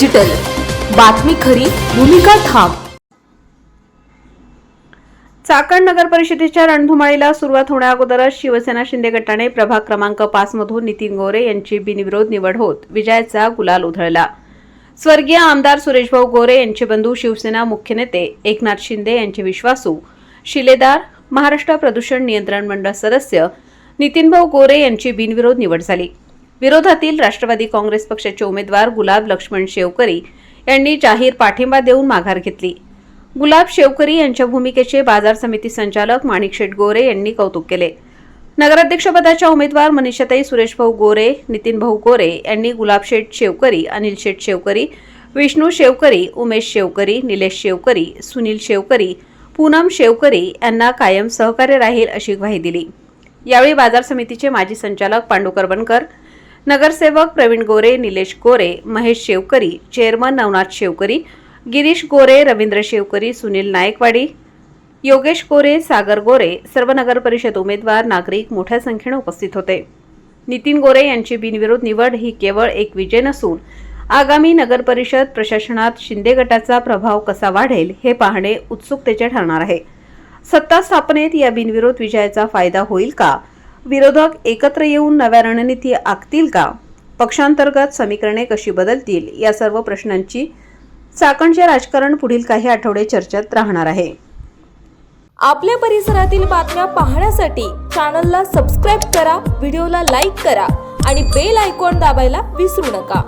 Digital बातमी खरी भूमिका ठाम. चाकण नगर परिषदेच्या रणधुमाळीला सुरुवात होण्याअगोदरच शिवसेना शिंदे गटाने प्रभाग क्रमांक पाच मधून नितीन गोरे यांची बिनविरोध निवड होत विजयाचा गुलाल उधळला. स्वर्गीय आमदार सुरेशभाऊ गोरे यांचे बंधू शिवसेना मुख्य नेते एकनाथ शिंदे यांचे विश्वासू शिलेदार महाराष्ट्र प्रदूषण नियंत्रण मंडळ सदस्य नितीनभाऊ गोरे यांची बिनविरोध निवड झाली. विरोधातील राष्ट्रवादी काँग्रेस पक्षाचे उमेदवार गुलाब लक्ष्मण शेवकरी यांनी जाहीर पाठिंबा देऊन माघार घेतली. गुलाब शेवकरी यांच्या भूमिकेचे बाजार समिती संचालक माणिक शेठ गोरे यांनी कौतुक केले. नगराध्यक्षपदाच्या उमेदवार मनीषाताई सुरेशभाऊ गोरे नितीनभाऊ गोरे यांनी गुलाब शेठ शेवकरी अनिल शेठ शेवकरी विष्णू शेवकरी उमेश शेवकरी निलेश शेवकरी सुनील शेवकरी पूनम शेवकरी यांना कायम सहकार्य राहील अशी ग्वाही दिली. यावेळी बाजार समितीचे माजी संचालक पांडुकर बनकर नगरसेवक प्रवीण गोरे निलेश गोरे महेश शेवकरी चेअरमन नवनाथ शेवकरी गिरीश गोरे रवींद्र शेवकरी सुनील नायकवाडी योगेश गोरे सागर गोरे सर्व नगर परिषद उमेदवार नागरिक मोठ्या संख्येने उपस्थित होते. नितीन गोरे यांची बिनविरोध निवड ही केवळ एक विजय नसून आगामी नगर परिषद प्रशासनात शिंदे गटाचा प्रभाव कसा वाढेल हे पाहणे उत्सुकतेचे ठरणार आहे. सत्ता स्थापनेत या बिनविरोध विजयाचा फायदा होईल का? विरोधक एकत्र येऊन नव्या रणनीती आखतील का? पक्षांतर्गत समीकरणे कशी बदलतील? या सर्व प्रश्नांची चाकणचे राजकारण पुढील काही आठवडे चर्चेत राहणार आहे. आपल्या परिसरातील बातम्या पाहण्यासाठी चॅनलला सबस्क्राईब करा व्हिडिओला लाईक करा आणि बेल आयकॉन दाबायला विसरू नका.